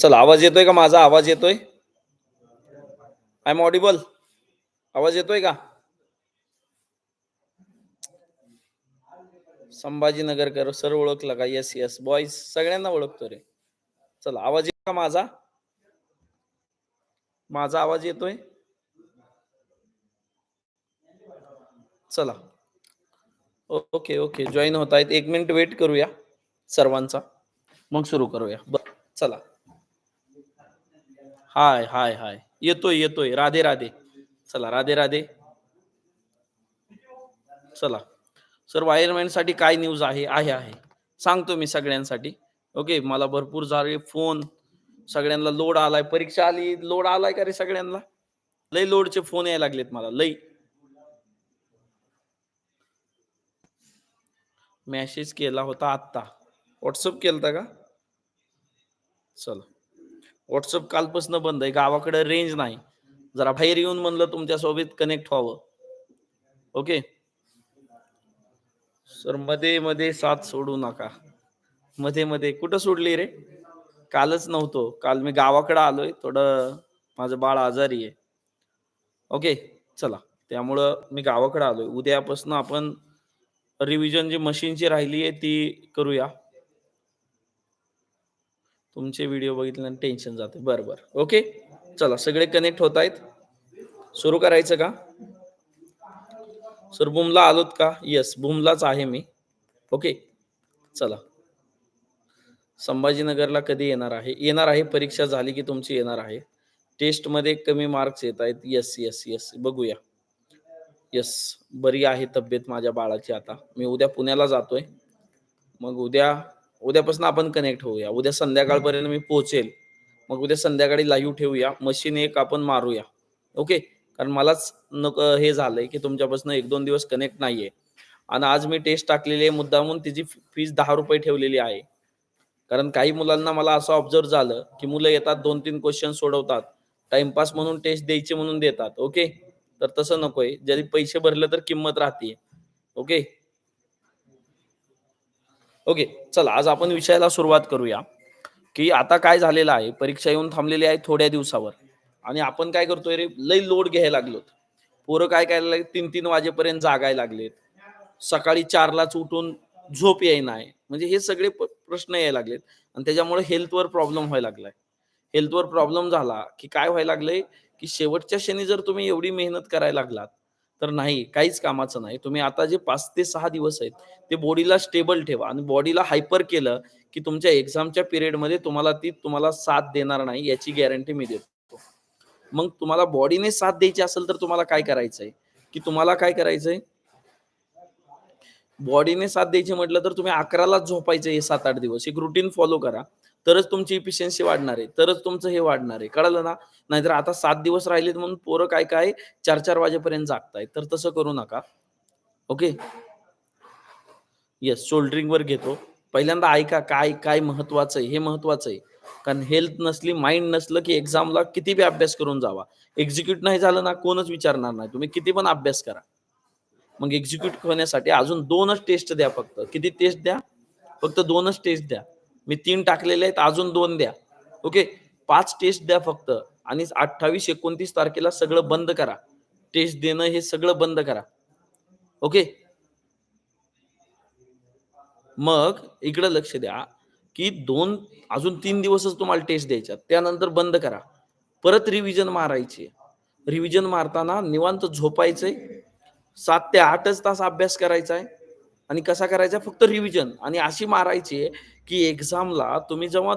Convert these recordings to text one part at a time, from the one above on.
चला आवाज येतोय का माझा? आवाज येतोय? आय एम ऑडिबल आवाज येतोय का? संभाजीनगरकर सर ओळखला का? येस येस बॉईज सगळ्यांना ओळखतो रे. चला आवाज येतो का माझा? माझा आवाज येतोय? चला. ओके ओके जॉईन होत आहेत. एक मिनिट वेट करूया सर्वांचा. मग सुरू करूया. बर. चला. हाय हाय हाय. येतोय येतोय. राधे राधे. चला राधे राधे. चला. सर वायरमॅनसाठी काय न्यूज आहे? आहे आहे. सांगतो मी सगळ्यांसाठी. ओके मला भरपूर झाले फोन सगळ्यांना लोड आलाय. परीक्षा आली. लोड आलाय का रे सगळ्यांना? लई लोडचे फोन यायला लागलेत मला. लई. मेसेज केला होता आत्ता. व्हॉट्सअप केलता का? चला. व्हॉट्सअप कालपासून बंद आहे गावाकडे रेंज नाही. जरा बाहेर येऊन म्हणलं तुमच्यासोबत कनेक्ट व्हावं. ओके सरमध्ये मध्ये साथ सोडू नका. मध्ये मध्ये कुठं सोडली रे? कालच नव्हतो. काल मी गावाकडे आलोय थोडं माझं बाळ आजारी आहे. ओके चला. त्यामुळं मी गावाकडे आलोय. उद्यापासून आपण रिव्हिजन जी मशीनची राहिली आहे ती करूया. तुमचे व्हिडिओ बघितल्यानंतर टेन्शन जाते बरं बरं. ओके चला सगळे कनेक्ट होत आहेत. सुरू करायचं का? सर बुमला आलोत का? येस बुमलाच आहे मी. ओके चला. संभाजीनगरला कधी येणार आहे? येणार आहे परीक्षा झाली की तुमची येणार आहे. टेस्टमध्ये कमी मार्क्स येत आहेत. येस येस येस बघूया. येस बरी आहे तब्येत माझ्या बाळाची आता. मी उद्या पुण्याला जातोय. मग उद्या उद्यापासून आपण कनेक्ट होऊया. उद्या संध्याकाळपर्यंत मी पोहोचेल. मग उद्या संध्याकाळी लाईव्ह ठेवूया. मशीन एक आपण मारूया. ओके कारण मलाच नक हे झालंय की तुमच्यापासून एक दोन दिवस कनेक्ट नाहीये. आणि आज मी टेस्ट टाकलेली आहे मुद्दामून तिची फीस दहा रुपये ठेवलेली आहे. कारण काही मुलांना मला असं ऑब्झर्व झालं की मुलं येतात दोन तीन क्वेश्चन सोडवतात. टाइमपास म्हणून टेस्ट द्यायची म्हणून देतात. ओके तर तसं नकोय. जरी पैसे भरले तर किंमत राहते ओके ओके चला आज आपण विषयाला सुरुवात करूया की आता काय झालेलं आहे? परीक्षा येऊन थांबलेली आहे थोड्या दिवसावर. आणि आपण काय करतोय रे? लई लोड घ्यायला लागलोत. पोरं काय करायला लागले? तीन तीन वाजेपर्यंत जागायला लागलेत. सकाळी चारलाच उठून झोप येईना आहे. म्हणजे हे सगळे प- प्रश्न यायला लागलेत. आणि त्याच्यामुळे हेल्थवर प्रॉब्लेम व्हायला लागलाय. हेल्थवर प्रॉब्लेम झाला की काय व्हायला लागलंय? की शेवटच्या क्षणी जर तुम्ही एवढी मेहनत करायला लागलात तर नाही काहीच कामाचं नाही. तुम्ही आता जे पाच ते सहा दिवस आहेत ते बॉडीला स्टेबल ठेवा आणि बॉडीला हायपर केलं की तुमच्या एक्झामच्या पिरियडमध्ये तुम्हाला ती तुम्हाला साथ देणार नाही याची गॅरंटी मी देतो. मग तुम्हाला बॉडीने साथ द्यायची असेल तर तुम्हाला काय करायचंय? की तुम्हाला काय करायचंय? बॉडीने साथ द्यायची म्हटलं तर तुम्ही अकरालाच झोपायचं हे सात आठ दिवस. एक रुटीन फॉलो करा. तरच तुमची इफिशियन्सी वाढणार आहे तरच तुमचं हे वाढणार आहे. कळलं ना? नाहीतर आता सात दिवस राहिलेत म्हणून पोरं काय काय चार चार वाजेपर्यंत जागताय तर तसं करू नका. ओके येस शोल्डरिंग वर घेतो. पहिल्यांदा ऐका काय काय महत्वाचं आहे हे महत्वाचं आहे. कारण हेल्थ नसली माइंड नसलं की एक्झामला किती बी अभ्यास करून जावा. एक्झिक्यूट नाही झालं ना कोणच विचारणार नाही. तुम्ही किती पण अभ्यास करा. मग एक्झिक्यूट होण्यासाठी अजून दोनच टेस्ट द्या फक्त. किती टेस्ट द्या? फक्त दोनच टेस्ट द्या. मी तीन टाकलेले आहेत अजून दोन द्या. ओके पाच टेस्ट द्या फक्त. आणि अठ्ठावीस एकोणतीस तारखेला सगळं बंद करा. टेस्ट देणं हे सगळं बंद करा. ओके मग इकडं लक्ष द्या की दोन अजून तीन दिवसच तुम्हाला टेस्ट द्यायच्या त्यानंतर बंद करा. परत रिव्हिजन मारायची. रिव्हिजन मारताना निवांत झोपायचंय. सात ते आठच तास अभ्यास करायचा आहे आणि कसा करायचा? फक्त रिव्हिजन आणि अशी मारायची की एक्झामला तुम्ही जेव्हा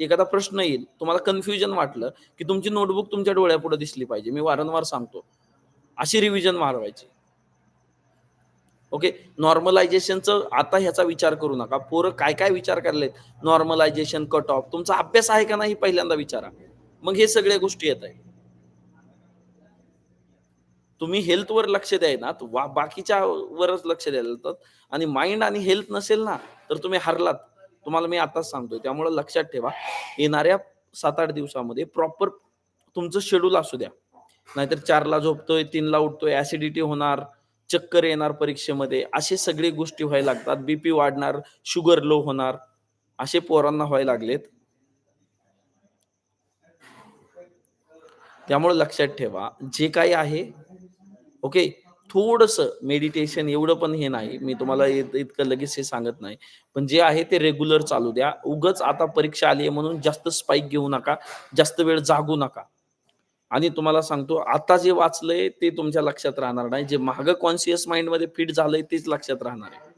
एखादा प्रश्न येईल तुम्हाला कन्फ्युजन वाटलं की तुमची नोटबुक तुमच्या डोळ्यापुढे दिसली पाहिजे. मी वारंवार सांगतो. अशी रिव्हिजन मारवायची. ओके नॉर्मलायझेशनचं आता ह्याचा विचार करू नका. पोरं काय काय विचार करलेत नॉर्मलायझेशन कट ऑफ तुमचा अभ्यास आहे का नाही? पहिल्यांदा विचारा. मग हे सगळ्या गोष्टी येत आहे तुम्ही हेल्थवर लक्ष द्याय ना वा बाकीच्या वरच लक्ष द्यायला आणि माइंड आणि हेल्थ नसेल ना तर तुम्ही हरलात. तुम्हाला मी आताच सांगतोय त्यामुळं लक्षात ठेवा. येणाऱ्या सात आठ दिवसामध्ये प्रॉपर तुमचं शेड्यूल असू द्या. नाहीतर चारला झोपतोय तीनला उठतोय ऍसिडिटी होणार चक्कर येणार परीक्षेमध्ये असे सगळे गोष्टी व्हायला लागतात. बीपी वाढणार शुगर लो होणार असे पोरांना व्हायला लागलेत. त्यामुळे लक्षात ठेवा जे काही आहे ओके? थोडस मेडिटेशन एवढं पण हे नाही. मी तुम्हाला इतकं लगेच हे सांगत नाही. पण जे आहे ते रेग्युलर चालू द्या. उगच आता परीक्षा आली आहे म्हणून जास्त स्पाईक घेऊ नका. जास्त वेळ जागू नका. आणि तुम्हाला सांगतो आता जे वाचलंय ते तुमच्या लक्षात राहणार नाही. जे मागं कॉन्शियस माइंडमध्ये फिट झालंय तेच लक्षात राहणार आहे.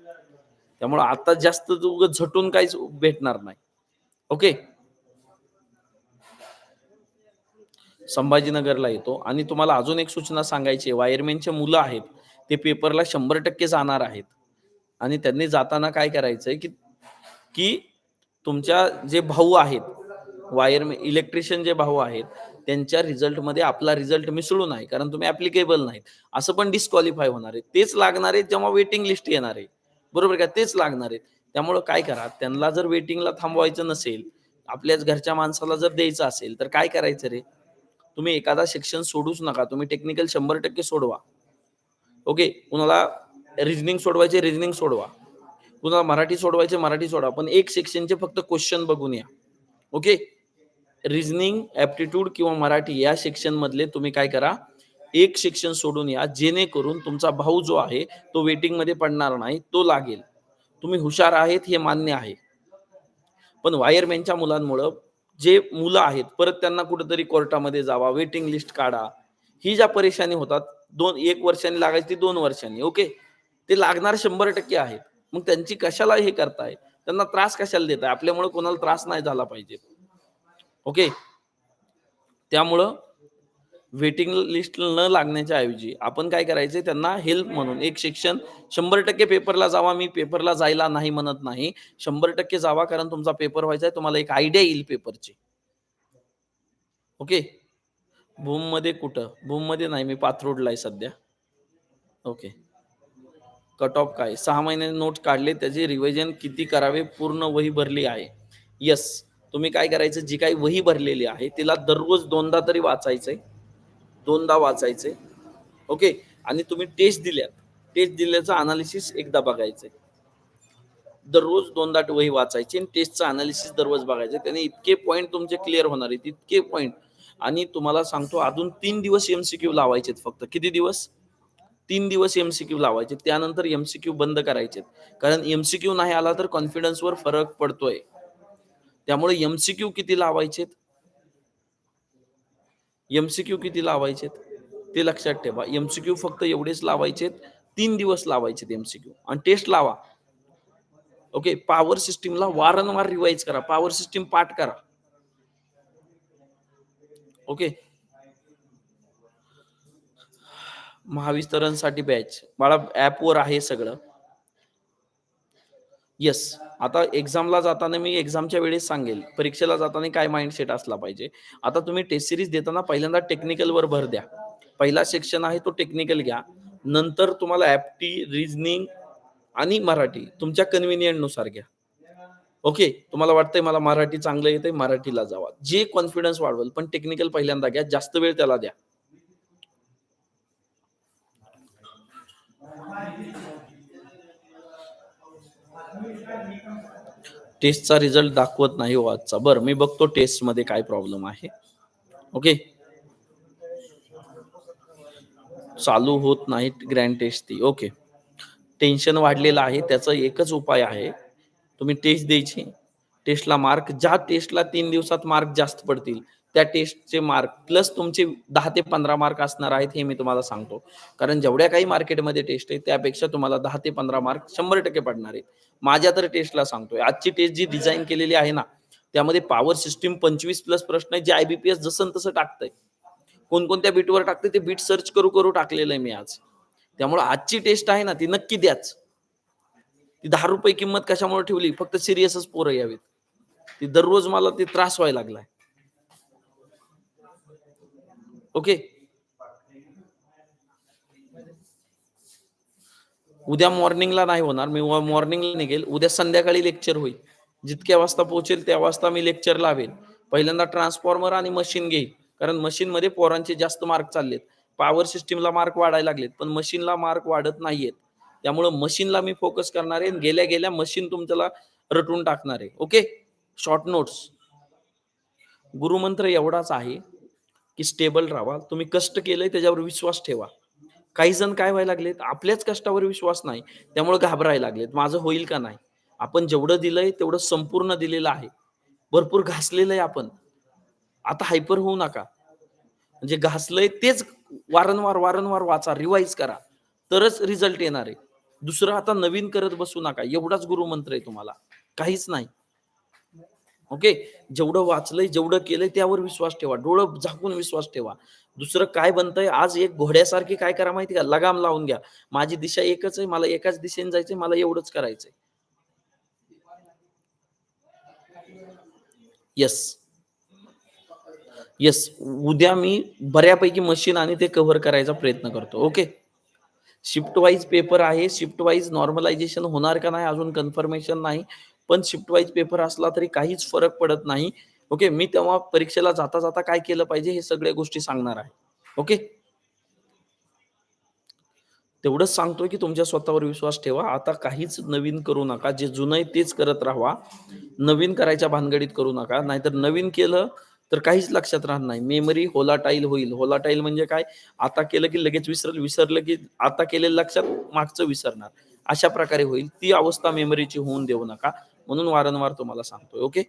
त्यामुळे आता जास्त उगत झटून काहीच भेटणार नाही. ओके? संभाजीनगरला येतो. आणि तुम्हाला अजून एक सूचना सांगायची आहे. वायरमॅनचे मुलं आहेत ते पेपरला शंभर टक्के जाणार आहेत. आणि त्यांनी जाताना काय करायचंय की की तुमच्या जे भाऊ आहेत वायरमॅन इलेक्ट्रिशियन जे भाऊ आहेत त्यांच्या रिझल्टमध्ये आपला रिझल्ट मिसळू नाही कारण तुम्ही ऍप्लिकेबल नाहीत. असं पण डिस्क्वालिफाय होणार आहे. तेच लागणार आहेत जेव्हा वेटिंग लिस्ट येणार आहे. बरोबर का? तेच लागणार आहेत त्यामुळं काय करा? त्यांना जर वेटिंगला थांबवायचं नसेल आपल्याच घरच्या माणसाला जर द्यायचं असेल तर काय करायचं रे? तुम्ही एखादा सेक्शन सोडूच नका. तुम्ही टेक्निकल शंभर टक्के सोडवा. ओके कुणाला रिजनिंग सोडवायचे रिजनिंग सोडवा. कुणाला मराठी सोडवायचे मराठी सोडवा. पण एक सेक्शनचे फक्त क्वेश्चन बघून या. ओके रिजनिंग ऍप्टिट्यूड किंवा मराठी या सेक्शन मधले तुम्ही काय करा? एक सेक्शन सोडून या. जेणेकरून तुमचा भाऊ जो आहे तो वेटिंगमध्ये पडणार नाही तो लागेल. तुम्ही हुशार आहेत हे मान्य आहे. पण वायरमॅनच्या मुलांमुळं जे मुलं आहेत परत त्यांना कुठेतरी कोर्टामध्ये जावा वेटिंग लिस्ट काढा. ही ज्या परेशानी होतात दोन एक वर्षांनी लागायची ती दोन वर्षांनी ओके ते लागणार शंभर टक्के आहेत. मग त्यांची कशाला हे करताय? त्यांना त्रास कशाला देत आहे आपल्यामुळे कोणाला त्रास नाही झाला पाहिजे. ओके त्यामुळं वेटिंग लिस्ट न लागण्याच्या ऐवजी आपण काय करायचे त्यांना हेल्प म्हणून. एक शिक्षण शंभर टक्के पेपरला जावा मी पेपरला जायला नाही म्हणत नाही. शंभर टक्के जावा कारण तुमचा पेपर व्हायचा आहे तुम्हाला एक आयडिया येईल पेपरची ओके भूममध्ये कुठं? भूममध्ये नाही मी पाथरोडला आहे सध्या. ओके कट ऑफ काय? सहा महिने नोट्स काढले त्याचे रिव्हिजन किती करावे? पूर्ण वही भरली आहे. यस तुम्ही काय करायचं? जी काही वही भरलेली आहे तिला दररोज दोनदा तरी वाचायचंय. दोनदा वाचायचे. ओके आणि तुम्ही टेस्ट दिल्यात. टेस्ट दिल्याचं अनालिसिस एकदा बघायचं दररोज दोनदा वही वाचायची आणि टेस्टचं अनालिसिस दररोज बघायचं त्याने इतके पॉईंट तुमचे क्लिअर होणार आहेत. इतके पॉईंट आणि तुम्हाला सांगतो अजून तीन दिवस एमसीक्यू लावायचे फक्त. किती दिवस? तीन दिवस एमसीक्यू लावायचे त्यानंतर एमसीक्यू बंद करायचे कारण एमसीक्यू नाही आला तर कॉन्फिडन्सवर फरक पडतोय. त्यामुळे एमसीक्यू किती लावायचे एमसीक्यू किती लावायचे ते लक्षात ठेवा. एमसीक्यू फक्त एवढेच लावायचे तीन दिवस लावायचे एमसीक्यू आणि टेस्ट लावा. ओके पॉवर सिस्टीमला वारंवार रिवाइज करा. पॉवर सिस्टीम पाठ करा. ओके महावितरणसाठी बॅच मला ऍपवर आहे सगळं. येस आता एक्झामला जाताना मी एक्झामच्या वेळेस सांगेल. परीक्षेला जाताना काय माइंडसेट असला पाहिजे? आता तुम्ही टेस्ट सिरीज देताना पहिल्यांदा टेक्निकलवर भर द्या. पहिला सेक्शन आहे तो टेक्निकल घ्या. नंतर तुम्हाला ॲप्टी रिजनिंग आणि मराठी तुमच्या कन्व्हिनियंटनुसार घ्या. ओके तुम्हाला वाटतंय मला मराठी चांगलं येतंय? मराठीला जावा. जे कॉन्फिडन्स वाढवेल पण टेक्निकल पहिल्यांदा घ्या. जास्त वेळ त्याला द्या. टेस्टचा रिझल्ट दाखवत नाही हो आजचा. बरं मी बघतो टेस्टमध्ये काय प्रॉब्लेम आहे. ओके चालू होत नाही ग्रँड टेस्ट ती. ओके टेन्शन वाढलेलं आहे. त्याचा एकच उपाय आहे. तुम्ही टेस्ट द्यायची. टेस्टला मार्क ज्या टेस्टला तीन दिवसात मार्क जास्त पडतील त्या टेस्टचे मार्क प्लस तुमचे दहा ते पंधरा मार्क असणार आहेत हे मी तुम्हाला सांगतो. कारण जेवढ्या काही मार्केटमध्ये टेस्ट आहेत त्यापेक्षा तुम्हाला दहा ते पंधरा मार्क शंभर टक्के पडणार आहेत. माझ्या तर टेस्टला सांगतोय. आजची टेस्ट जी डिझाईन केलेली आहे ना त्यामध्ये पॉवर सिस्टीम पंचवीस प्लस प्रश्न आहे जे आयबीपीएस जसं तसं टाकतंय. कोणकोणत्या बीटवर टाकते ते बीट सर्च करू करू टाकलेलं आहे मी आज. त्यामुळे आजची टेस्ट आहे ना ती नक्की द्याच. ती दहा रुपये किंमत कशामुळे ठेवली? फक्त सिरियसच पोरं यावीत. ती दररोज मला ते त्रास व्हायला लागलाय. ओके. उद्या मॉर्निंगला नाही होणार. मी मॉर्निंगला निघेल. उद्या संध्याकाळी लेक्चर होईल. जितक्या वाजता पोहोचेल त्या वाजता मी लेक्चर लावेल. पहिल्यांदा ट्रान्सफॉर्मर आणि मशीन घेईल. कारण मशीन मध्ये पोरांचे जास्त मार्क चाललेत. पॉवर सिस्टीमला मार्क वाढायला लागलेत पण मशीनला मार्क वाढत नाहीयेत. त्यामुळं मशीनला मी फोकस करणार आहे आणि गेल्या गेल्या मशीन तुमच्याला रटून टाकणार आहे. ओके? शॉर्ट नोट्स गुरुमंत्र एवढाच आहे. की स्टेबल राहा तुम्ही कष्ट केलंय त्याच्यावर विश्वास ठेवा. काही जण काय व्हायला लागलेत? आपल्याच कष्टावर विश्वास नाही. त्यामुळे घाबरायला लागलेत. माझं होईल का नाही? आपण जेवढं दिलंय तेवढं संपूर्ण दिलेलं आहे. भरपूर घासलेलं आहे आपण. आता हायपर होऊ नका. म्हणजे घासलंय तेच वारंवार वारंवार वाचा रिवाईज करा. तरच रिझल्ट येणार आहे. दुसरं आता नवीन करत बसू नका. एवढाच गुरुमंत्र आहे तुम्हाला. काहीच नाही. ओके जेवढं वाचलंय जेवढं केलंय त्यावर विश्वास ठेवा. डोळं झाकून विश्वास ठेवा. दुसरं काय बनतंय? आज एक घोड्यासारखी काय करा माहिती का? लगाम लावून घ्या. माझी दिशा एकच आहे मला एकाच दिशेने जायचंय मला एवढंच करायचंय. येस येस उद्या मी बऱ्यापैकी मशीन आणि ते कव्हर करायचा प्रयत्न करतो. ओके शिफ्ट वाईज पेपर आहे. शिफ्ट वाईज नॉर्मलायझेशन होणार का नाही? अजून कन्फर्मेशन नाही. पण शिफ्ट वाईज पेपर असला तरी काहीच फरक पडत नाही. ओके मी तेव्हा परीक्षेला जाता जाता काय केलं पाहिजे हे सगळ्या गोष्टी सांगणार आहे. ओके तेवढंच सांगतोय की तुमच्या स्वतःवर विश्वास ठेवा. आता काहीच नवीन करू नका. जे जुनं आहे तेच करत राहा. नवीन करायच्या भानगडीत करू नका. नाहीतर नवीन केलं तर काहीच लक्षात राहत नाही. मेमरी होलाटाईल होईल. होलाटाईल म्हणजे काय? आता केलं की लगेच विसरल विसरलं की आता केलेलं लक्षात मागचं विसरणार. अशा प्रकारे होईल. ती अवस्था मेमरीची होऊन देऊ नका. म्हणून वारंवार तुम्हाला सांगतोय ओके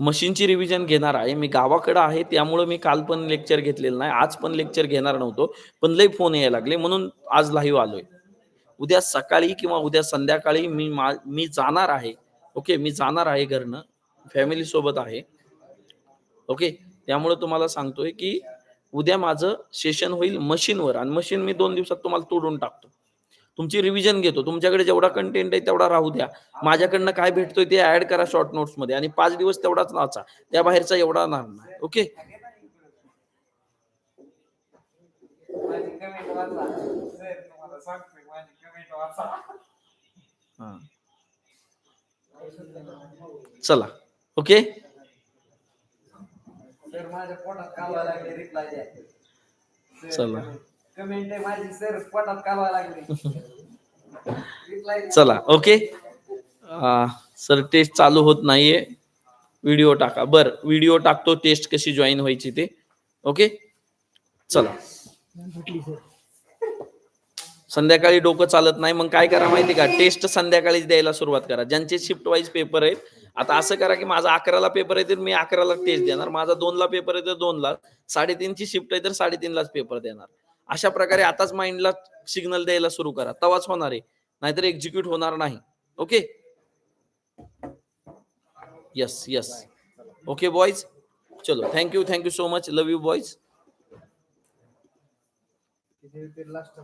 मशीनची रिव्हिजन घेणार आहे. मी गावाकडे आहे त्यामुळे मी काल पण लेक्चर घेतलेलं नाही आज पण लेक्चर घेणार नव्हतो पण लई फोन यायला लागले. म्हणून आज लाईव्ह आलोय. उद्या सकाळी किंवा उद्या संध्याकाळी मी मी जाणार आहे ओके मी जाणार आहे घरनं फॅमिली सोबत आहे ओके त्यामुळे तुम्हाला सांगतोय की उद्या माझं सेशन होईल मशीनवर आणि मशीन मी दोन दिवसात तुम्हाला तोडून टाकतो. तुमची रिव्हिजन घेतो. तुमच्याकडे जेवढा कंटेंट आहे तेवढा राहू द्या. माझ्याकडनं काय भेटतोय ते ऍड करा शॉर्ट नोट्समध्ये आणि पाच दिवस तेवढाच वाचा. त्या बाहेरचा एवढा नाही. ओके. चला. ओके चला. कमेंट आहे माझी सर पोटात कालवा लागले. चला ओके सर टेस्ट चालू होत नाहीये. व्हिडिओ टाका. बर व्हिडिओ टाकतो टेस्ट कशी जॉईन व्हायची ते. ओके चला. संध्याकाळी डोकं चालत नाही मग काय करा माहिती का? टेस्ट संध्याकाळीच द्यायला सुरुवात करा. ज्यांचे शिफ्ट वाईज पेपर आहेत आता असं करा की माझा अकराला पेपर आहे तर मी अकराला टेस्ट देणार. माझा दोनला पेपर आहे तर दोनला. साडेतीनची शिफ्ट आहे तर साडेतीनलाच पेपर देणार. अशा प्रकारे आताच माइंडला सिग्नल द्यायला सुरू करा. तवाच होणार आहे. नाहीतर एक्झिक्यूट होणार नाही. Okay? Yes yes okay boys चलो thank you thank you so much love you boys last